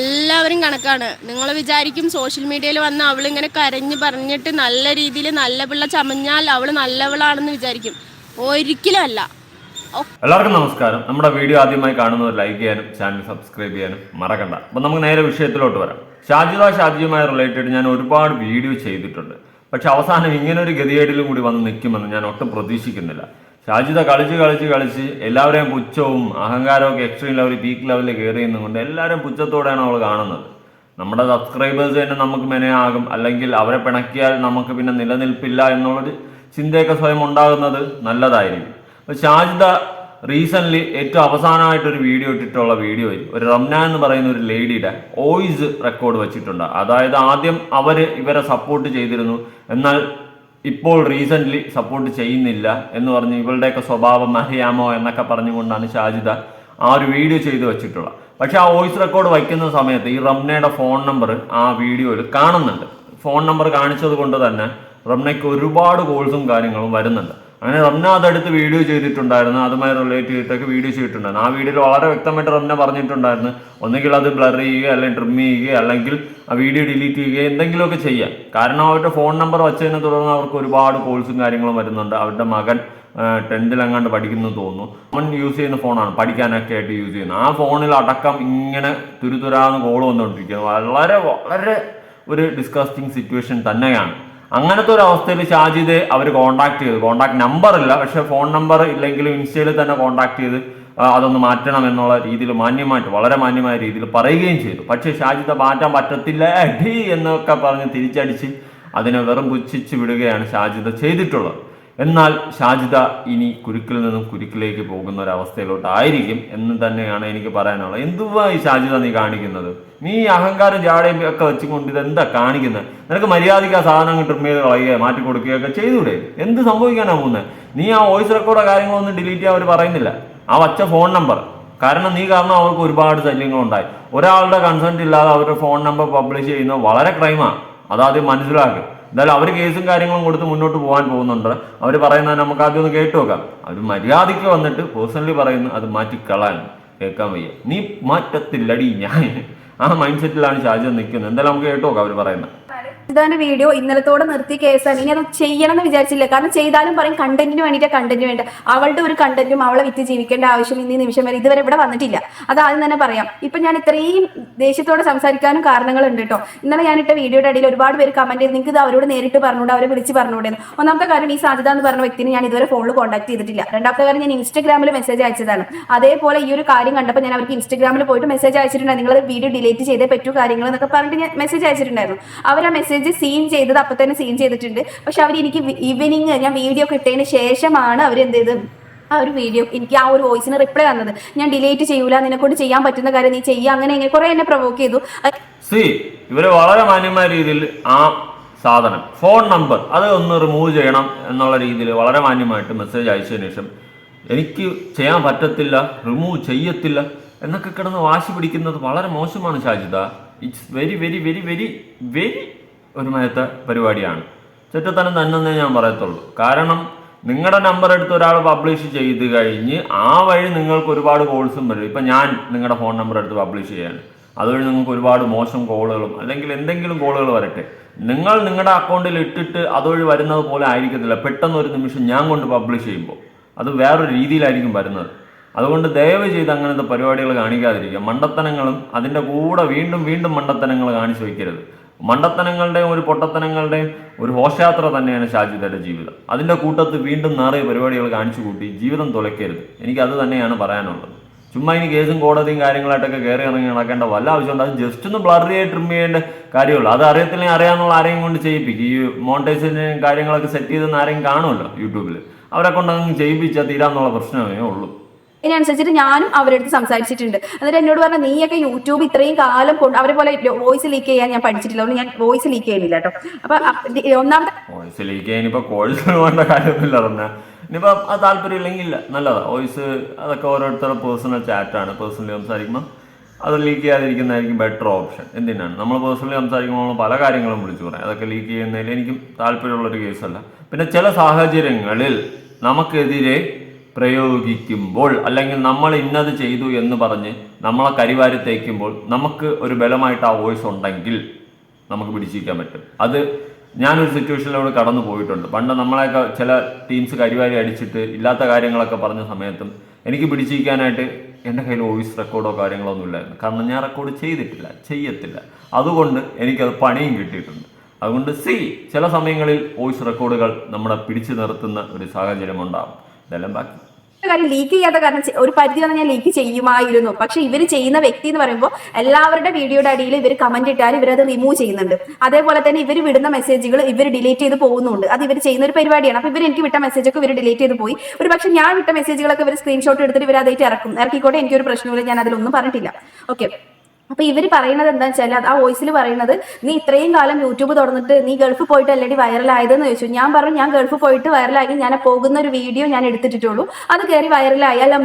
എല്ലാവരും കണക്കാണ്. നിങ്ങൾ വിചാരിക്കും സോഷ്യൽ മീഡിയയിൽ വന്ന് ഇങ്ങനെ കരഞ്ഞ് പറഞ്ഞിട്ട് നല്ല രീതിയിൽ നല്ല പിള്ള ചമഞ്ഞാൽ അവൾ നല്ലവളാണെന്ന് വിചാരിക്കും. ഒരിക്കലും അല്ല. എല്ലാവർക്കും നമസ്കാരം. നമ്മുടെ വീഡിയോ ആദ്യമായി കാണുന്നവർ ലൈക്ക് ചെയ്യാനും ചാനൽ സബ്സ്ക്രൈബ് ചെയ്യാനും മറക്കണ്ട. അപ്പം നമുക്ക് നേരെ വിഷയത്തിലോട്ട് വരാം. ഷാജിദ ഷാജിയുമായി റിലേറ്റഡ് ഞാൻ ഒരുപാട് വീഡിയോ ചെയ്തിട്ടുണ്ട്. പക്ഷെ അവസാനം ഇങ്ങനെ ഒരു ഗതികേടിലും കൂടി വന്ന് നിൽക്കുമെന്ന് ഞാൻ ഒട്ടും പ്രതീക്ഷിക്കുന്നില്ല. ഷാജിദ കളിച്ച് കളിച്ച് കളിച്ച് എല്ലാവരെയും പുച്ഛവും അഹങ്കാരവും ഒക്കെ എക്സ്ട്രീം ലെവലിൽ പീക്ക് ലെവലിൽ കയറിയുന്നതുകൊണ്ട് എല്ലാവരും പുച്ഛത്തോടെയാണ് അവൾ കാണുന്നത്. നമ്മുടെ സബ്സ്ക്രൈബേഴ്സ് തന്നെ നമുക്ക് മെനയാകും അല്ലെങ്കിൽ അവരെ പിണക്കിയാൽ നമുക്ക് പിന്നെ നിലനിൽപ്പില്ല എന്നുള്ളൊരു ചിന്തയൊക്കെ സ്വയം ഉണ്ടാകുന്നത് നല്ലതായിരിക്കും. അപ്പോൾ ഷാജിദ റീസെന്റ്ലി ഏറ്റവും അവസാനമായിട്ട് ഒരു വീഡിയോ ഇട്ടിട്ടുള്ള വീഡിയോ ഒരു റംന എന്ന് പറയുന്ന ഒരു ലേഡിയുടെ വോയിസ് റെക്കോർഡ് വെച്ചിട്ടുണ്ട്. അതായത് ആദ്യം അവർ ഇവരെ സപ്പോർട്ട് ചെയ്തിരുന്നു. എന്നാൽ ഇപ്പോൾ റീസെന്റ്ലി സപ്പോർട്ട് ചെയ്യുന്നില്ല എന്ന് പറഞ്ഞ് ഇവളുടെയൊക്കെ സ്വഭാവം അറിയാമോ എന്നൊക്കെ പറഞ്ഞുകൊണ്ടാണ് ഷാജിദ ആ ഒരു വീഡിയോ ചെയ്തു വെച്ചിട്ടുള്ളത്. പക്ഷെ ആ വോയിസ് റെക്കോർഡ് വയ്ക്കുന്ന സമയത്ത് ഈ റംനയുടെ ഫോൺ നമ്പർ ആ വീഡിയോയിൽ കാണുന്നുണ്ട്. ഫോൺ നമ്പർ കാണിച്ചത് കൊണ്ട് തന്നെ റംനയ്ക്ക് ഒരുപാട് കോൾസും കാര്യങ്ങളും വരുന്നുണ്ട്. അങ്ങനെ റംന അതെടുത്ത് വീഡിയോ ചെയ്തിട്ടുണ്ടായിരുന്നു. അതുമായി റിലേറ്റ് ചെയ്തിട്ടൊക്കെ വീഡിയോ ചെയ്തിട്ടുണ്ടായിരുന്നു. ആ വീഡിയോയിൽ വളരെ വ്യക്തമായിട്ട് റംന പറഞ്ഞിട്ടുണ്ടായിരുന്നു. ഒന്നുകിൽ അത് ബ്ലർ ചെയ്യുക അല്ലെങ്കിൽ ട്രിം ചെയ്യുക അല്ലെങ്കിൽ ആ വീഡിയോ ഡിലീറ്റ് ചെയ്യുക എന്തെങ്കിലുമൊക്കെ ചെയ്യാം. കാരണം അവരുടെ ഫോൺ നമ്പർ വച്ചതിനെ തുടർന്ന് അവർക്ക് ഒരുപാട് കോൾസും കാര്യങ്ങളും വരുന്നുണ്ട്. അവരുടെ മകൻ ടെൻത്തിലെങ്ങാണ്ട് പഠിക്കുന്നു തോന്നുന്നു. അവൻ യൂസ് ചെയ്യുന്ന ഫോണാണ് പഠിക്കാനൊക്കെ ആയിട്ട് യൂസ് ചെയ്യുന്നത്. ആ ഫോണിൽ അടക്കം ഇങ്ങനെ തുരുതുരാന്ന് കോൾ വന്നുകൊണ്ടിരിക്കുന്നത് വളരെ വളരെ ഒരു ഡിസ്കസ്റ്റിംഗ് സിറ്റുവേഷൻ തന്നെയാണ്. അങ്ങനത്തെ ഒരു അവസ്ഥയിൽ ഷാജിദ് അവർ കോൺടാക്ട് ചെയ്തു. കോൺടാക്ട് നമ്പർ ഇല്ല. പക്ഷെ ഫോൺ നമ്പർ ഇല്ലെങ്കിലും ഇൻസ്റ്റയിൽ തന്നെ കോൺടാക്ട് ചെയ്ത് അതൊന്ന് മാറ്റണം എന്നുള്ള രീതിയിൽ മാന്യമായിട്ട് വളരെ മാന്യമായ രീതിയിൽ പറയുകയും ചെയ്തു. പക്ഷേ ഷാജിദ് മാറ്റാൻ പറ്റത്തില്ല അടി എന്നൊക്കെ പറഞ്ഞ് തിരിച്ചടിച്ച് അതിനെ വെറും പുച്ഛിച്ച് വിടുകയാണ് ഷാജിദ് ചെയ്തിട്ടുള്ളത്. എന്നാൽ ഷാജിദ ഇനി കുരുക്കിൽ നിന്നും കുരുക്കിലേക്ക് പോകുന്ന ഒരു അവസ്ഥയിലോട്ടായിരിക്കും എന്ന് തന്നെയാണ് എനിക്ക് പറയാനുള്ളത്. എന്തുവാ ഈ ഷാജിദ നീ കാണിക്കുന്നത്? നീ അഹങ്കാരം ജാടയും ഒക്കെ വെച്ചുകൊണ്ട് ഇത് എന്താ കാണിക്കുന്നത്? നിനക്ക് മര്യാദയ്ക്ക് ആ സാധനം കിട്ടും കളയുക മാറ്റി കൊടുക്കുകയൊക്കെ ചെയ്തൂടെ? എന്ത് സംഭവിക്കാനാ പോകുന്നത് നീ ആ വോയിസ് റെക്കോർഡോ കാര്യങ്ങളൊന്നും ഡിലീറ്റ് ചെയ്യാൻ അവർ പറയുന്നില്ല. ആ വച്ച ഫോൺ നമ്പർ കാരണം നീ കാരണം അവർക്ക് ഒരുപാട് ശല്യങ്ങളുണ്ടായി. ഒരാളുടെ കൺസെന്റ് ഇല്ലാതെ അവരുടെ ഫോൺ നമ്പർ പബ്ലിഷ് ചെയ്യുന്നത് വളരെ ക്രൈമാണ് അതാദ്യം മനസ്സിലാക്കുക എന്തായാലും അവർ കേസും കാര്യങ്ങളും കൊടുത്ത് മുന്നോട്ട് പോകാൻ പോകുന്നുണ്ട്. അവർ പറയുന്നത് നമുക്ക് ആദ്യം ഒന്ന് കേട്ടു നോക്കാം. അവർ മര്യാദയ്ക്ക് വന്നിട്ട് പേഴ്സണലി പറയുന്നു അത് മാറ്റിക്കളാൻ. കേൾക്കാൻ വയ്യ. നീ മാറ്റത്തില്ലടി ഞാൻ. ആ മൈൻഡ് സെറ്റിലാണ് ഷാജി നിൽക്കുന്നത്. എന്തായാലും നമുക്ക് കേട്ടു നോക്കാം അവർ പറയുന്നത്. ഇതാന്റെ വീഡിയോ ഇന്നലത്തോടെ നിർത്തി കേസാണ്. ഇനി അത് ചെയ്യണം എന്ന് വിചാരിച്ചില്ല. കാരണം ചെയ്താലും പറയും കണ്ടന്റിന് വേണ്ടിയിട്ട് കണ്ടന്റ് വേണ്ട അവളുടെ ഒരു കണ്ടന്റും അവളെ വിറ്റ് ജീവിക്കേണ്ട ആവശ്യം ഇന്നീ നിമിഷം വരെ ഇതുവരെ ഇവിടെ വന്നിട്ടില്ല. അത് ആദ്യം തന്നെ പറയാം. ഇപ്പൊ ഞാൻ ഇത്രയും ദേഷ്യത്തോടെ സംസാരിക്കാനും കാരണങ്ങളുണ്ട് കേട്ടോ. ഇന്നലെ ഞാൻ ഇട്ട വീഡിയോയുടെ ഇടയിൽ ഒരുപാട് പേര് കമന്റ് ചെയ്ത്. നിങ്ങൾക്ക് ഇത് അവരോട് നേരിട്ട് പറഞ്ഞുകൂടെ? അവരെ വിളിച്ച് പറഞ്ഞുകൂടെ ഒന്നാമത്തെ കാര്യം ഈ സാധ്യത എന്ന് പറഞ്ഞ വ്യക്തിനെ ഞാൻ ഇതുവരെ ഫോണിൽ കോൺടാക്ട് ചെയ്തിട്ടില്ല. രണ്ടാമത്തെ കാര്യം ഞാൻ ഇൻസ്റ്റാഗ്രാമിൽ മെസ്സേജ് അയച്ചതാണ്. അതേപോലെ ഈ ഒരു കാര്യം കണ്ടപ്പോൾ ഞാൻ അവർക്ക് ഇൻസ്റ്റാഗ്രാമിൽ പോയിട്ട് മെസ്സേജ് അയച്ചിട്ടുണ്ടായിരുന്നു നിങ്ങൾ വീഡിയോ ഡിലീറ്റ് ചെയ്തേ പറ്റൂ കാര്യങ്ങൾ എന്നൊക്കെ പറഞ്ഞിട്ട് ഞാൻ മെസ്സേജ് അയച്ചിട്ടുണ്ടായിരുന്നു. അവർ ആ മെസ്സേജ് സീൻ ചെയ്തത് അപ്പൊ തന്നെ സീൻ ചെയ്തിട്ടുണ്ട്. പക്ഷെ അവർ എനിക്ക് ഈവനിങ് ഞാൻ വീഡിയോ കിട്ടിയതിന് ശേഷമാണ് അവർ എന്ത് ചെയ്ത് ആ ഒരു വീഡിയോ എനിക്ക് ആ ഒരു വോയിസിന് റിപ്ലൈ തന്നത് ഞാൻ ഡിലീറ്റ് ചെയ്യൂല നിന്നെക്കൊണ്ട് ചെയ്യാൻ പറ്റുന്ന കാര്യം നീ ചെയ്യുക അങ്ങനെ ഇങ്ങനെ കുറെ എന്നെ പ്രൊവോക്ക് ചെയ്തു. ഇവർ വളരെ മാന്യമായ രീതിയിൽ ആ സാധനം ഫോൺ നമ്പർ അത് ഒന്ന് റിമൂവ് ചെയ്യണം എന്നുള്ള രീതിയിൽ വളരെ മാന്യമായിട്ട് മെസ്സേജ് അയച്ചതിന് ശേഷം എനിക്ക് ചെയ്യാൻ പറ്റത്തില്ല റിമൂവ് ചെയ്യത്തില്ല എന്നൊക്കെ കിടന്ന് വാശി പിടിക്കുന്നത് വളരെ മോശമാണ് Shajida. It's very very very very very ഒരുമയത്തെ പരിപാടിയാണ്. ചുറ്റത്തനം തന്നെ ഞാൻ പറയത്തുള്ളൂ. കാരണം നിങ്ങളുടെ നമ്പർ എടുത്ത് ഒരാൾ പബ്ലിഷ് ചെയ്ത് കഴിഞ്ഞ് ആ വഴി നിങ്ങൾക്ക് ഒരുപാട് കോൾസും വരും. ഇപ്പം ഞാൻ നിങ്ങളുടെ ഫോൺ നമ്പർ എടുത്ത് പബ്ലിഷ് ചെയ്യാണ് അതുവഴി നിങ്ങൾക്ക് ഒരുപാട് മോശം കോളുകളും അല്ലെങ്കിൽ എന്തെങ്കിലും കോളുകൾ വരട്ടെ. നിങ്ങൾ നിങ്ങളുടെ അക്കൗണ്ടിൽ ഇട്ടിട്ട് അതുവഴി വരുന്നത് പോലെ ആയിരിക്കത്തില്ല. പെട്ടെന്ന് ഒരു നിമിഷം ഞാൻ കൊണ്ട് പബ്ലിഷ് ചെയ്യുമ്പോൾ. അത് വേറൊരു രീതിയിലായിരിക്കും വരുന്നത്. അതുകൊണ്ട് ദയവ് ചെയ്ത് അങ്ങനത്തെ പരിപാടികൾ കാണിക്കാതിരിക്കുക. മണ്ടത്തനങ്ങളും അതിന്റെ കൂടെ വീണ്ടും വീണ്ടും മണ്ടത്തനങ്ങൾ കാണിച്ചു വയ്ക്കരുത്. മണ്ടത്തനങ്ങളുടെയും ഒരു പൊട്ടത്തനങ്ങളുടെയും ഒരു ഘോഷയാത്ര തന്നെയാണ് ഷാജിദയുടെ ജീവിതം. അതിന്റെ കൂട്ടത്ത് വീണ്ടും നിറയെ പരിപാടികൾ കാണിച്ചു കൂട്ടി ജീവിതം തുലയ്ക്കരുത് എനിക്ക് അത് തന്നെയാണ് പറയാനുള്ളത്. ചുമ്മാ ഇനി കേസും കോടതിയും കാര്യങ്ങളായിട്ടൊക്കെ കയറി ഇറങ്ങി നടക്കേണ്ട വല്ല ആവശ്യമുണ്ട് അത് ജസ്റ്റ് ഒന്ന് ബ്ലറിയായി ട്രിം ചെയ്യേണ്ട കാര്യമുള്ളൂ. അത് അറിയത്തില്ലെങ്കിൽ അറിയാമെന്നുള്ള ആരെയും കൊണ്ട് ചെയ്യിപ്പിക്കും. ഈ മോണിറ്റൈസേഷൻ കാര്യങ്ങളൊക്കെ സെറ്റ് ചെയ്തെന്ന് ആരെയും കാണുമല്ലോ യൂട്യൂബിൽ അവരെ കൊണ്ട് അങ്ങ് ചെയ്യിപ്പിച്ചാൽ തീരാന്നുള്ള പ്രശ്നമേ ഉള്ളൂ. ഇതിനനുസരിച്ചിട്ട് ഞാനും അവരടുത്ത് സംസാരിച്ചിട്ടുണ്ട്. എന്നിട്ട് എന്നോട് പറഞ്ഞ നീയൊക്കെ യൂട്യൂബ് ഇത്രയും കാലം കൊണ്ട് അവരെ പോലെ വോയിസ് ലീക്ക് ചെയ്യാൻ ഞാൻ പഠിച്ചിട്ടില്ല. അതുകൊണ്ട് ഞാൻ വോയിസ് ലീക്ക് ചെയ്യുന്നില്ല കേട്ടോ. അപ്പൊ ഒന്നാമത്തെ പറഞ്ഞാൽ ഇനിയിപ്പോൾ അത് താല്പര്യം ഇല്ലെങ്കിൽ ഇല്ല നല്ലതാണ് വോയിസ് അതൊക്കെ ഓരോരുത്തരുടെ പേഴ്സണൽ ചാറ്റാണ് പേഴ്സണലി സംസാരിക്കുമ്പോൾ അത് ലീക്ക് ചെയ്യാതിരിക്കുന്നതായിരിക്കും ബെറ്റർ ഓപ്ഷൻ എന്തിനാണ്? നമ്മൾ പേഴ്സണലി സംസാരിക്കുമ്പോൾ നമ്മൾ പല കാര്യങ്ങളും വിളിച്ചു പറയാം. അതൊക്കെ ലീക്ക് ചെയ്യുന്നതിൽ എനിക്കും താല്പര്യമുള്ളൊരു കേസല്ല പിന്നെ ചില സാഹചര്യങ്ങളിൽ നമുക്കെതിരെ പ്രയോഗിക്കുമ്പോൾ അല്ലെങ്കിൽ നമ്മൾ ഇന്നത് ചെയ്തു എന്ന് പറഞ്ഞ് നമ്മളെ കരിവാരി തേക്കുമ്പോൾ നമുക്ക് ഒരു ബലമായിട്ട് ആ വോയിസ് ഉണ്ടെങ്കിൽ നമുക്ക് പിടിച്ചിരിക്കാൻ പറ്റും. അത് ഞാനൊരു സിറ്റുവേഷനിലൂടെ കടന്നു പോയിട്ടുണ്ട്. പണ്ട് നമ്മളെയൊക്കെ ചില ടീംസ് കരിവാരി അടിച്ചിട്ട് ഇല്ലാത്ത കാര്യങ്ങളൊക്കെ പറഞ്ഞ സമയത്തും എനിക്ക് പിടിച്ചിരിക്കാനായിട്ട് എന്റെ കയ്യിൽ വോയിസ് റെക്കോർഡോ കാര്യങ്ങളോ ഒന്നും ഇല്ലായിരുന്നു. കാരണം ഞാൻ റെക്കോർഡ് ചെയ്തിട്ടില്ല ചെയ്യത്തില്ല. അതുകൊണ്ട് എനിക്കത് പണിയും കിട്ടിയിട്ടുണ്ട്. അതുകൊണ്ട് സി ചില സമയങ്ങളിൽ വോയിസ് റെക്കോർഡുകൾ നമ്മളെ പിടിച്ചു നിർത്തുന്ന ഒരു സാഹചര്യം ഉണ്ടാകും ഇതെല്ലാം ബാക്കി. കാര്യം ലീക്ക് ചെയ്യാത്ത കാരണം ഒരു പരിധി വരെ ഞാൻ ലീക്ക് ചെയ്യുമായിരുന്നു. പക്ഷെ ഇവർ ചെയ്യുന്ന വ്യക്തി എന്ന് പറയുമ്പോൾ എല്ലാവരുടെ വീഡിയോയുടെ അടിയിൽ ഇവർ കമന്റ് ഇട്ടാൽ ഇവരത് റിമൂവ് ചെയ്യുന്നുണ്ട്. അതേപോലെ തന്നെ ഇവർ വിടുന്ന മെസ്സേജുകൾ ഇവർ ഡിലീറ്റ് ചെയ്ത് പോകുന്നുണ്ട്. അത് ഇവർ ചെയ്യുന്ന ഒരു പരിപാടിയാണ്. അപ്പൊ ഇവർ എനിക്ക് വിട്ട മെസ്സേജ് ഒക്കെ ഇവർ ഡിലീറ്റ് ചെയ്ത് പോയി. ഒരു പക്ഷെ ഞാൻ വിട്ട മെസ്സേജുകളൊക്കെ ഇവർ സ്ക്രീൻഷോട്ട് എടുത്തിട്ട് ഇവർ അതായിട്ട് ഇറക്കും. ഇറക്കിക്കോട്ടെ എനിക്കൊരു പ്രശ്നമില്ല ഞാൻ അതിലൊന്നും പറഞ്ഞിട്ടില്ല. ഓക്കെ അപ്പൊ ഇവർ പറയുന്നത് എന്താണെന്ന് വെച്ചാൽ ആ വോയിസിൽ പറയുന്നത് നീ ഇത്രയും കാലം യൂട്യൂബ് തുറന്നിട്ട് നീ ഗൾഫ് പോയിട്ട് അല്ലടി വൈറലായതെന്ന് ചോദിച്ചു. ഞാൻ പറഞ്ഞു ഞാൻ ഗൾഫ് പോയിട്ട് വൈറലാക്കി ഞാൻ പോകുന്ന ഒരു വീഡിയോ ഞാൻ എടുത്തിട്ടുള്ളൂ അത് കയറി വൈറലായി അല്ല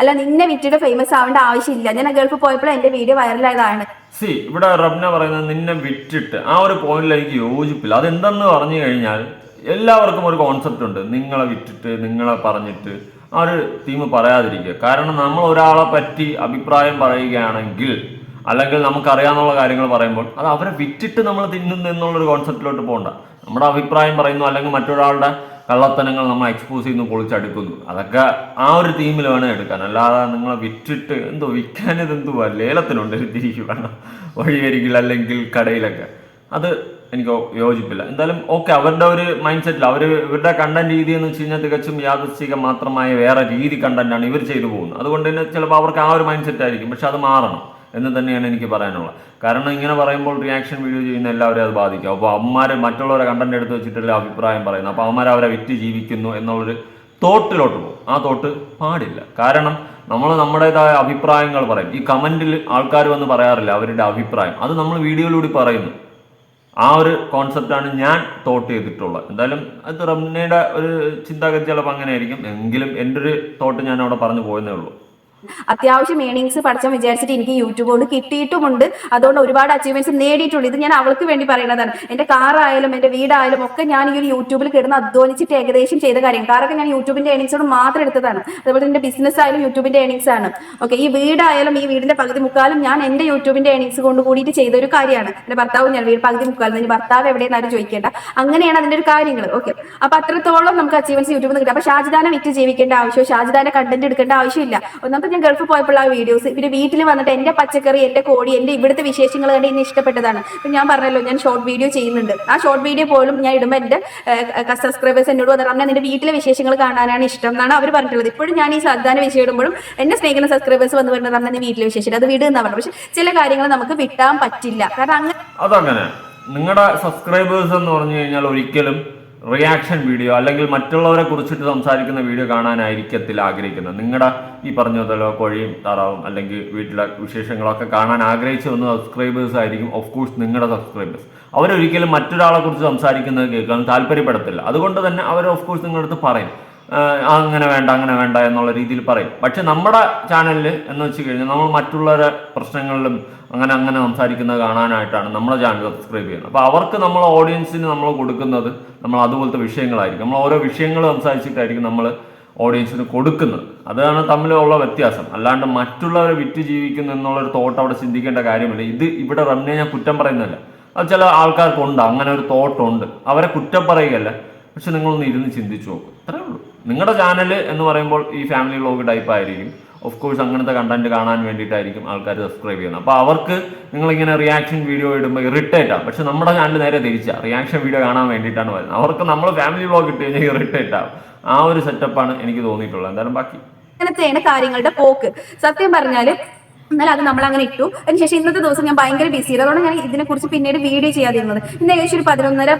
അല്ല നിന്നെ വിറ്റിട്ട് ഫേമസ് ആവേണ്ട ആവശ്യമില്ല. ഞാൻ ഗൾഫ് പോയപ്പോൾ എന്റെ വീഡിയോ വൈറലായതാണ് സി ഇവിടെ റബ്ന പറയുന്നത് നിന്നെ വിറ്റിട്ട് ആ ഒരു പോയിന്റിൽ എനിക്ക് യോജിപ്പില്ല. അതെന്തെന്ന് പറഞ്ഞു കഴിഞ്ഞാൽ എല്ലാവർക്കും ഒരു കോൺസെപ്റ്റ് ഉണ്ട്. നിങ്ങളെ വിറ്റിട്ട് നിങ്ങളെ പറഞ്ഞിട്ട് ആ ഒരു ടീം പറയാതിരിക്കുക. കാരണം നമ്മൾ ഒരാളെ പറ്റി അഭിപ്രായം പറയുകയാണെങ്കിൽ അല്ലെങ്കിൽ നമുക്കറിയാവുന്ന കാര്യങ്ങൾ പറയുമ്പോൾ അത് അവരെ വിറ്റിട്ട് നമ്മൾ തിന്നുന്നു എന്നുള്ളൊരു കോൺസെപ്റ്റിലോട്ട് പോകണ്ട നമ്മുടെ അഭിപ്രായം പറയുന്നു അല്ലെങ്കിൽ മറ്റൊരാളുടെ കള്ളത്തനങ്ങൾ നമ്മൾ എക്സ്പോസ് ചെയ്യുന്നു പൊളിച്ചടുക്കുന്നു. അതൊക്കെ ആ ഒരു തീമിൽ വേണം എടുക്കാൻ. അല്ലാതെ നിങ്ങളെ വിറ്റിട്ട് എന്തോ വിൽക്കാൻ ഇതെന്തുവാ ലേലത്തിനുണ്ട് തിരിക്കുകയാണ് വഴിയരികിൽ അല്ലെങ്കിൽ കടയിലൊക്കെ. അത് എനിക്ക് യോജിപ്പില്ല. എന്തായാലും ഓക്കെ അവരുടെ ഒരു മൈൻഡ് സെറ്റിൽ അവർ ഇവരുടെ കണ്ടന്റ് രീതി എന്ന് വെച്ച് കഴിഞ്ഞാൽ തികച്ചും യാദൃശ്ചിക മാത്രമായ വേറെ രീതി കണ്ടന്റാണ് ഇവർ ചെയ്തു പോകുന്നത്. അതുകൊണ്ട് തന്നെ ചിലപ്പോൾ അവർക്ക് ആ ഒരു മൈൻഡ് സെറ്റ് ആയിരിക്കും. പക്ഷെ അത് മാറണം. എന്ന് തന്നെയാണ് എനിക്ക് പറയാനുള്ളത്. കാരണം ഇങ്ങനെ പറയുമ്പോൾ റിയാക്ഷൻ വീഡിയോ ചെയ്യുന്ന എല്ലാവരും അത് ബാധിക്കും. അപ്പോൾ അമ്മമാർ മറ്റുള്ളവരെ കണ്ടന്റ് എടുത്ത് വെച്ചിട്ടുള്ള അഭിപ്രായം പറയുന്നു. അപ്പോൾ അവന്മാർ അവരെ വിറ്റ് ജീവിക്കുന്നു എന്നുള്ളൊരു തോട്ടിലോട്ട് പോകും. ആ തോട്ട് പാടില്ല. കാരണം നമ്മൾ നമ്മുടേതായ അഭിപ്രായങ്ങൾ പറയും. ഈ കമന്റിൽ ആൾക്കാർ വന്ന് പറയാറില്ല അവരുടെ അഭിപ്രായം. അത് നമ്മൾ വീഡിയോയിലൂടെ പറയുന്നു. ആ ഒരു കോൺസെപ്റ്റാണ് ഞാൻ തോട്ട് ചെയ്തിട്ടുള്ളത്. എന്തായാലും അത് റംനയുടെ ഒരു ചിന്താഗതി ചിലപ്പോൾ അങ്ങനെ ആയിരിക്കും എങ്കിലും എന്റെ ഒരു തോട്ട് ഞാൻ അവിടെ പറഞ്ഞു പോയെന്നേ ഉള്ളൂ. അത്യാവശ്യം ഏണിങ്സ് പഠിച്ചാൽ വിചാരിച്ചിട്ട് എനിക്ക് യൂട്യൂബ് കൊണ്ട് കിട്ടിയിട്ടുമുണ്ട്. അതുകൊണ്ട് ഒരുപാട് അച്ചീവ്മെന്റ്സ് നേടിയിട്ടുണ്ട്. ഇത് ഞാൻ അവൾക്ക് വേണ്ടി പറയുന്നതാണ്. എന്റെ കാറായാലും എന്റെ വീടായാലും ഒക്കെ ഞാൻ ഈ ഒരു യൂട്യൂബിൽ കിടന്ന് അധ്വാനിച്ചിട്ട് ഏകദേശം ചെയ്ത കാര്യം കാറൊക്കെ ഞാൻ യൂട്യൂബിന്റെ ഏണിങ്സോട് മാത്രം എടുത്തതാണ്. അതുപോലെ എന്റെ ബിസിനസ് ആയാലും യൂട്യൂബിന്റെ ഏണിങ്സ് ആണ്. ഓക്കെ ഈ വീടായാലും ഈ വീടിന്റെ പകുതി മുക്കാലും ഞാൻ എന്റെ യൂട്യൂബിന്റെ ഏണിങ്സ് കൊണ്ട് കൂടിയിട്ട് ചെയ്ത ഒരു കാര്യമാണ്. എന്റെ ഭർത്താവ് ഞാൻ വീട് പകുതി മുക്കാലും ഇനി ഭർത്താവ് എവിടെയെന്നാലും ചോദിക്കേണ്ട. അങ്ങനെയാണ് അതിന്റെ ഒരു കാര്യങ്ങൾ ഓക്കെ അപ്പൊ അത്രത്തോളം നമുക്ക് അച്ചീവ്മെന്റ്സ് യൂട്യൂബിൽ നിന്ന് കിട്ടും. അപ്പൊ ഷാജിദാനെ വിറ്റ് ജീവിക്കേണ്ട ആവശ്യമോ? ഷാജിദാനെ കണ്ടന്റ് എടുക്കേണ്ട ആവശ്യമില്ല. ഒന്നാമത്തെ ഞാൻ ഗൾഫ് പോയപ്പോൾ ആ വീഡിയോസ് പിന്നെ വീട്ടിൽ വന്നിട്ട് എന്റെ പച്ചക്കറി എന്റെ കോഴി എന്റെ ഇവിടുത്തെ വിശേഷങ്ങൾ കണ്ട് എന്നെ ഇഷ്ടപ്പെട്ടതാണ്. ഇപ്പൊ ഞാൻ പറഞ്ഞല്ലോ ഞാൻ ഷോർട്ട് വീഡിയോ ചെയ്യുന്നുണ്ട്. ആ ഷോർട്ട് വീഡിയോ പോലും ഞാൻ ഇടുമ്പോൾ എന്റെ സബ്സ്ക്രൈബേഴ്സ് എന്നോട് പറഞ്ഞു "റംന, നിന്റെ വീട്ടിലെ വിശേഷങ്ങൾ കാണാനാണ് ഇഷ്ടം എന്നാണ് അവർ പറഞ്ഞിട്ടുള്ളത്. ഇപ്പോഴും ഞാൻ ഈ സാധാരണ വിഷയം ഇടുമ്പോഴും എന്നെ സ്നേഹിക്കുന്ന സബ്സ്ക്രൈബേഴ്സ് വന്ന് പറഞ്ഞത് നീ വീട്ടിലെ വിശേഷം അത് വിടുന്ന പറഞ്ഞു പക്ഷെ ചില കാര്യങ്ങൾ നമുക്ക് വിട്ടാൻ പറ്റില്ല. കാരണം അങ്ങനെ നിങ്ങളുടെ സബ്സ്ക്രൈബേഴ്സ് എന്ന് പറഞ്ഞു കഴിഞ്ഞാൽ ഒരിക്കലും റിയാക്ഷൻ വീഡിയോ അല്ലെങ്കിൽ മറ്റുള്ളവരെ കുറിച്ചിട്ട് സംസാരിക്കുന്ന വീഡിയോ കാണാനായിരിക്കത്തില്ല ആഗ്രഹിക്കുന്നത്. നിങ്ങളുടെ ഈ പറഞ്ഞ പോലെ കോഴിയും താറാവും അല്ലെങ്കിൽ വീട്ടിലെ വിശേഷങ്ങളൊക്കെ കാണാൻ ആഗ്രഹിച്ചു വന്ന സബ്സ്ക്രൈബേഴ്സ് ആയിരിക്കും. ഓഫ് കോഴ്സ് നിങ്ങളുടെ സബ്സ്ക്രൈബേഴ്സ് അവരൊരിക്കലും മറ്റൊരാളെ കുറിച്ച് സംസാരിക്കുന്നത് കേൾക്കാൻ താല്പര്യപ്പെടത്തില്ല. അതുകൊണ്ട് തന്നെ അവർ ഓഫ് കോഴ്സ് നിങ്ങളുടെ അടുത്ത് പറയും. അങ്ങനെ വേണ്ട അങ്ങനെ വേണ്ട എന്നുള്ള രീതിയിൽ പറയും. പക്ഷെ നമ്മുടെ ചാനലിൽ എന്ന് വെച്ച് കഴിഞ്ഞാൽ നമ്മൾ മറ്റുള്ളവരെ പ്രശ്നങ്ങളിലും അങ്ങനെ അങ്ങനെ സംസാരിക്കുന്നത് കാണാനായിട്ടാണ് നമ്മുടെ ചാനൽ സബ്സ്ക്രൈബ് ചെയ്യുന്നത്. അപ്പോൾ അവർക്ക് നമ്മൾ ഓഡിയൻസിന് നമ്മൾ കൊടുക്കുന്നത് നമ്മൾ അതുപോലത്തെ വിഷയങ്ങളായിരിക്കും. നമ്മൾ ഓരോ വിഷയങ്ങൾ സംസാരിച്ചിട്ടായിരിക്കും നമ്മൾ ഓഡിയൻസിന് കൊടുക്കുന്നത്. അതാണ് തമ്മിലുള്ള വ്യത്യാസം. അല്ലാണ്ട് മറ്റുള്ളവരെ വിറ്റ് ജീവിക്കുന്നു എന്നുള്ളൊരു തോട്ട് അവിടെ ചിന്തിക്കേണ്ട കാര്യമില്ല. ഇത് ഇവിടെ റമ്നെ ഞാൻ കുറ്റം പറയുന്നില്ല അത് ചില ആൾക്കാർക്കുണ്ട്. അങ്ങനെ ഒരു തോട്ടുണ്ട് അവരെ കുറ്റം പറയുകയല്ല. പക്ഷെ നിങ്ങളൊന്ന് ഇരുന്ന് ചിന്തിച്ചു നോക്കും. അത്രേ ഉള്ളൂ. നിങ്ങളുടെ ചാനൽ എന്ന് പറയുമ്പോൾ ഈ ഫാമിലി വ്ലോഗ് ടൈപ്പ് ആയിരിക്കും. ഓഫ് കോഴ്സ് അങ്ങനത്തെ കണ്ടന്റ് കാണാൻ വേണ്ടിയിട്ടായിരിക്കും ആൾക്കാർ സബ്സ്ക്രൈബ് ചെയ്യുന്നത്. അപ്പോൾ അവർക്ക് നിങ്ങളിങ്ങനെ റിയാക്ഷൻ വീഡിയോ ഇടുമ്പോൾ ഇറിറ്റേറ്റ് ആവും പക്ഷെ നമ്മുടെ ചാനൽ നേരെ തിരിച്ചാണ് റിയാക്ഷൻ വീഡിയോ കാണാൻ വേണ്ടിയിട്ടാണ് വരുന്നത്. അവർക്ക് നമ്മൾ ഫാമിലി വ്ലോഗ് ഇട്ട് കഴിഞ്ഞാൽ ഇറിറ്റേറ്റ് ആവും ആ ഒരു സെറ്റപ്പാണ് എനിക്ക് തോന്നിയിട്ടുള്ളത്. എന്തായാലും ബാക്കി. അങ്ങനത്തെയാണ് കാര്യങ്ങളുടെ പോക്ക്. സത്യം പറഞ്ഞാൽ എന്നാൽ അത് നമ്മൾ അങ്ങനെ ഇട്ടു. അതിനുശേഷം ഇന്നത്തെ ദിവസം ഞാൻ ഭയങ്കര ബിസി അതുകൊണ്ട് ഞാൻ ഇതിനെക്കുറിച്ച് പിന്നീട് വീഡിയോ ചെയ്യാതിരുന്നത്. ഇന്ന് ഏകദേശം ഒരു പതിനൊന്നര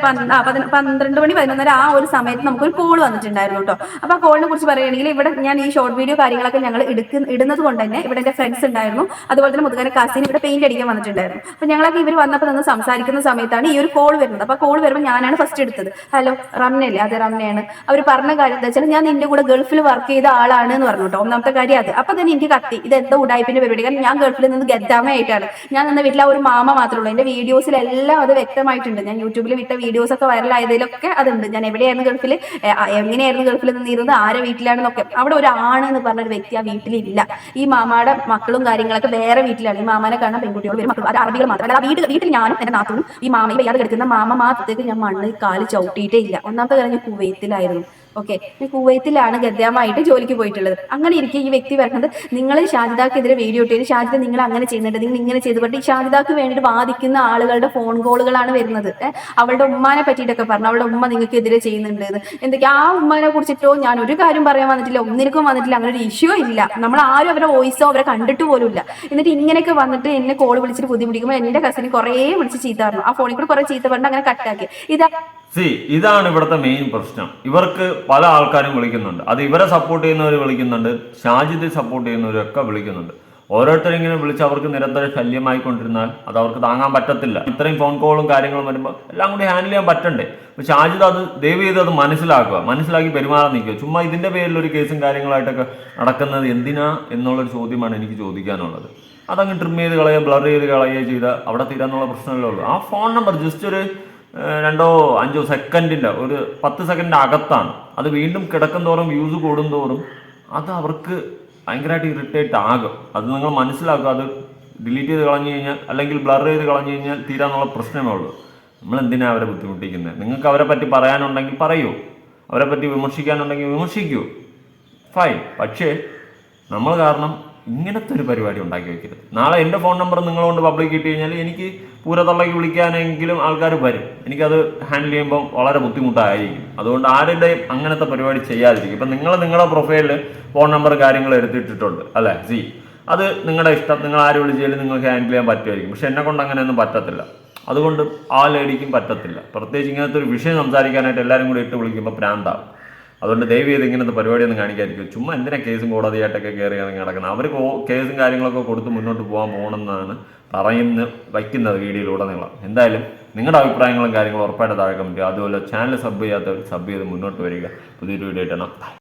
പന്ത്രണ്ട് മണി പതിനൊന്നര ആ ഒരു സമയത്ത് നമുക്കൊരു കോൾ വന്നിട്ടുണ്ടായിരുന്നു കേട്ടോ. അപ്പോൾ ആ കോളിനെ കുറിച്ച് പറയുകയാണെങ്കിൽ ഇവിടെ ഞാൻ ഈ ഷോർട്ട് വീഡിയോ കാര്യങ്ങളൊക്കെ ഞങ്ങൾ എടുക്ക ഇടുന്നത് കൊണ്ട് തന്നെ ഇവിടെ എന്റെ ഫ്രണ്ട്സ് ഉണ്ടായിരുന്നു. അതുപോലെ തന്നെ മുതുകാന കസിൻ ഇവിടെ പെയിന്റ് അടിക്കാൻ വന്നിട്ടുണ്ടായിരുന്നു. അപ്പോൾ ഞങ്ങളൊക്കെ ഇവർ വന്നപ്പോൾ നിന്ന് സംസാരിക്കുന്ന സമയത്താണ് ഈ ഒരു കോൾ വരുന്നത്. അപ്പോൾ കോൾ വരുമ്പോൾ ഞാനാണ് ഫസ്റ്റ് എടുത്തത്. ഹലോ റംനയല്ലേ അതെ റംനയാണ് അവർ പറഞ്ഞ കാര്യം എന്താ വെച്ചാൽ ഞാൻ നിന്റെ കൂടെ ഗൾഫിൽ വർക്ക് ചെയ്ത ആളാണ് എന്ന് പറഞ്ഞു കേട്ടോ. ഒന്നാമത്തെ കാര്യം അത്. അപ്പോൾ തന്നെ എനിക്ക് കത്തി. ഇത് എന്താ ഉടായ്പിന്റെ പരിപാടി? കാര്യം ഞാൻ ഗൾഫിൽ നിന്ന് ഗദ്ദാമയായിട്ടാണ്. ഞാൻ നിന്ന വീട്ടിൽ ആ ഒരു മാമ മാത്രമേ ഉള്ളൂ. എന്റെ വീഡിയോസിലെല്ലാം അത് വ്യക്തമായിട്ടുണ്ട്. ഞാൻ യൂട്യൂബിൽ വിട്ട വീഡിയോസ് ഒക്കെ വൈറലായതിലൊക്കെ അതുണ്ട്. ഞാൻ എവിടെയായിരുന്നു ഗൾഫിൽ? എങ്ങനെയായിരുന്നു ഗൾഫിൽ നിന്നിരുന്നത്? ആരെ വീട്ടിലാണെന്നൊക്കെ. അവിടെ ഒരു പറഞ്ഞ ഒരു വ്യക്തി ആ വീട്ടിലില്ല. ഈ മാമയുടെ മക്കളും കാര്യങ്ങളൊക്കെ വേറെ വീട്ടിലാണ്. ഈ മാമാനെ കാണാൻ പെൺകുട്ടികൾ വരും. മക്കളും അത് അറബികൾ മാത്രം. അല്ല വീട്ടിൽ വീട്ടിൽ ഞാനും എന്റെ നാത്തും ഈ മാമയെ ഇയാൾ കിടക്കുന്ന മാമ മാത്രത്തേക്ക് ഞാൻ മണ്ണ് കാൽ ചവിട്ടിയിട്ടേ ഇല്ല. ഒന്നാമത്തെ കാര്യം ഞാൻ കുവൈത്തിലായിരുന്നു. ഓക്കെ കുവൈത്തിലാണ് ഗദ്യാമായിട്ട് ജോലിക്ക് പോയിട്ടുള്ളത്. അങ്ങനെ ഇരിക്കെ ഈ വ്യക്തി പറയുന്നത് നിങ്ങൾ ഷാജിദാക്കെതിരെ വീഡിയോ ഇട്ടത് ഷാജിദ നിങ്ങൾ അങ്ങനെ ചെയ്യുന്നുണ്ട്. നിങ്ങൾ ഇങ്ങനെ ചെയ്തു പറ്റി ഈ ഷാജിദാക്ക് വേണ്ടിയിട്ട് വാദിക്കുന്ന ആളുകളുടെ ഫോൺ കോളുകളാണ് വരുന്നത്. അവളുടെ ഉമ്മാനെ പറ്റിയിട്ടൊക്കെ പറഞ്ഞു. അവളുടെ ഉമ്മ നിങ്ങൾക്ക് എതിരെ ചെയ്യുന്നുണ്ട്. എന്തൊക്കെ? ആ ഉമ്മാനെ കുറിച്ചിട്ടോ ഞാൻ ഒരു കാര്യം പറയാൻ വന്നിട്ടില്ല. ഒന്നിനൊക്കെ വന്നിട്ടില്ല. അങ്ങനെ ഒരു ഇഷ്യൂ ഇല്ല. നമ്മൾ ആരും അവരെ വോയിസോ അവരെ കണ്ടിട്ട് പോലും ഇല്ല. എന്നിട്ട് ഇങ്ങനെയൊക്കെ വന്നിട്ട് എന്നെ കോൾ വിളിച്ചിട്ട് ബുദ്ധിമുട്ടിക്കുമ്പോൾ എന്റെ കസിന് കുറേ വിളിച്ച് ചീത്ത പറഞ്ഞു. ആ ഫോണിൽ കൂടെ കുറേ ചീത്ത പറഞ്ഞിട്ട് അങ്ങനെ കട്ടാക്കി ഇതാ സി ഇതാണ് ഇവിടുത്തെ മെയിൻ പ്രശ്നം. ഇവർക്ക് പല ആൾക്കാരും വിളിക്കുന്നുണ്ട്. അത് ഇവരെ സപ്പോർട്ട് ചെയ്യുന്നവർ വിളിക്കുന്നുണ്ട്. ഷാജിദ് സപ്പോർട്ട് ചെയ്യുന്നവരൊക്കെ വിളിക്കുന്നുണ്ട്. ഓരോരുത്തരും ഇങ്ങനെ വിളിച്ച് അവർക്ക് നിരന്തരം ശല്യമായിക്കൊണ്ടിരുന്നാൽ അത് അവർക്ക് താങ്ങാൻ പറ്റത്തില്ല. ഇത്രയും ഫോൺ കോളും കാര്യങ്ങളും വരുമ്പോൾ എല്ലാം കൂടി ഹാൻഡിൽ ചെയ്യാൻ പറ്റണ്ടേ? പക്ഷെ ഷാജിദ് അത് ദയവ് ചെയ്ത് അത് മനസ്സിലാക്കുക. മനസ്സിലാക്കി പെരുമാറാൻ നിൽക്കുക. ചുമ്മാ ഇതിന്റെ പേരിൽ ഒരു കേസും കാര്യങ്ങളായിട്ടൊക്കെ നടക്കുന്നത് എന്തിനാ എന്നുള്ളൊരു ചോദ്യമാണ് എനിക്ക് ചോദിക്കാനുള്ളത്. അതങ്ങ് ട്രിം ചെയ്ത് കളയുക ബ്ലർ ചെയ്ത് കളയുക ചെയ്താൽ അവിടെ തീരാനുള്ള പ്രശ്നമല്ലേ ഉള്ളൂ. ആ ഫോൺ നമ്പർ ജസ്റ്റ് ഒരു രണ്ടോ അഞ്ചോ സെക്കൻഡിന്റെ ഒരു പത്ത് സെക്കൻഡിന്റെ അകത്താണ്. അത് വീണ്ടും കിടക്കും തോറും വ്യൂസ് കൂടും തോറും അത് അവർക്ക് ഭയങ്കരമായിട്ട് ഇറിറ്റേറ്റ് ആകും. അത് നിങ്ങൾ മനസ്സിലാക്കുക. അത് ഡിലീറ്റ് ചെയ്ത് കളഞ്ഞു കഴിഞ്ഞാൽ അല്ലെങ്കിൽ ബ്ലർ ചെയ്ത് കളഞ്ഞു കഴിഞ്ഞാൽ തീരാനുള്ള പ്രശ്നമേ ഉള്ളൂ. നമ്മൾ എന്തിനാണ് അവരെ ബുദ്ധിമുട്ടിക്കുന്നത്? നിങ്ങൾക്ക് അവരെ പറ്റി പറയാനുണ്ടെങ്കിൽ പറയൂ. അവരെ പറ്റി വിമർശിക്കാനുണ്ടെങ്കിൽ വിമർശിക്കൂ. ഫൈൻ പക്ഷേ നമ്മൾ കാരണം ഇങ്ങനത്തെ ഒരു പരിപാടി ഉണ്ടാക്കി വെക്കരുത്. നാളെ എന്റെ ഫോൺ നമ്പർ നിങ്ങളുകൊണ്ട് പബ്ലിക് ഇട്ട് കഴിഞ്ഞാൽ എനിക്ക് പൂരത്തള്ളയ്ക്ക് വിളിക്കാനെങ്കിലും ആൾക്കാർ വരും. എനിക്കത് ഹാൻഡിൽ ചെയ്യുമ്പോൾ വളരെ ബുദ്ധിമുട്ടായിരിക്കും. അതുകൊണ്ട് ആരുടെയും അങ്ങനത്തെ പരിപാടി ചെയ്യാതിരിക്കും. ഇപ്പം നിങ്ങൾ നിങ്ങളുടെ പ്രൊഫൈലിൽ ഫോൺ നമ്പർ കാര്യങ്ങൾ എടുത്തിട്ടിട്ടുണ്ട് അല്ലേ? സി. അത് നിങ്ങളുടെ ഇഷ്ടം. നിങ്ങൾ ആര് വിളിച്ചാലും നിങ്ങൾക്ക് ഹാൻഡിൽ ചെയ്യാൻ പറ്റുമായിരിക്കും. പക്ഷെ എന്നെ കൊണ്ട് അങ്ങനെയൊന്നും പറ്റത്തില്ല. അതുകൊണ്ട് ആ ലേഡിക്കും പറ്റത്തില്ല. പ്രത്യേകിച്ച് ഇങ്ങനത്തെ ഒരു വിഷയം സംസാരിക്കാനായിട്ട് എല്ലാവരും കൂടി ഇട്ട് വിളിക്കുമ്പോൾ പ്രാന്താവും. അതുകൊണ്ട് ദയവ് ചെയ്ത് ഇങ്ങനത്തെ പരിപാടിയൊന്നും കാണിക്കാതിരിക്കും. ചുമ്മാ എന്തിനാ കേസും കോടതിയായിട്ടൊക്കെ കയറി ഇറങ്ങി നടക്കുന്നത് അവർ കേസും കാര്യങ്ങളൊക്കെ കൊടുത്ത് മുന്നോട്ട് പോകാൻ പോകണമെന്നാണ് പറയുന്ന വയ്ക്കുന്നത് വീഡിയോയിലുടനീളം എന്തായാലും നിങ്ങളുടെ അഭിപ്രായങ്ങളും കാര്യങ്ങളും ഉറപ്പായിട്ട് താഴെ കമന്റ് അതുപോലെ ചാനൽ സബ് ചെയ്യാത്തവർ സബ് ചെയ്ത് മുന്നോട്ട് വരിക. പുതിയൊരു വീഡിയോ ഇട്ടണം